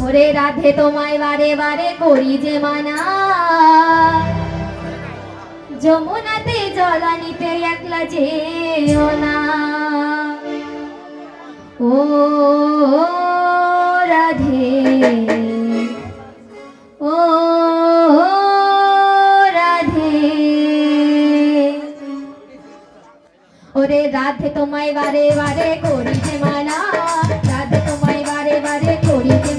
ওরে রাধে তোমায় বারে বারে করি যে মানা। যমুনাতে জলানিতে একলা যেও না। ও রাধে ও রাধে। ওরে রাধে তোমায় বারে বারে করি যে মানা। রাধে তোমায় বারে বারে করি যে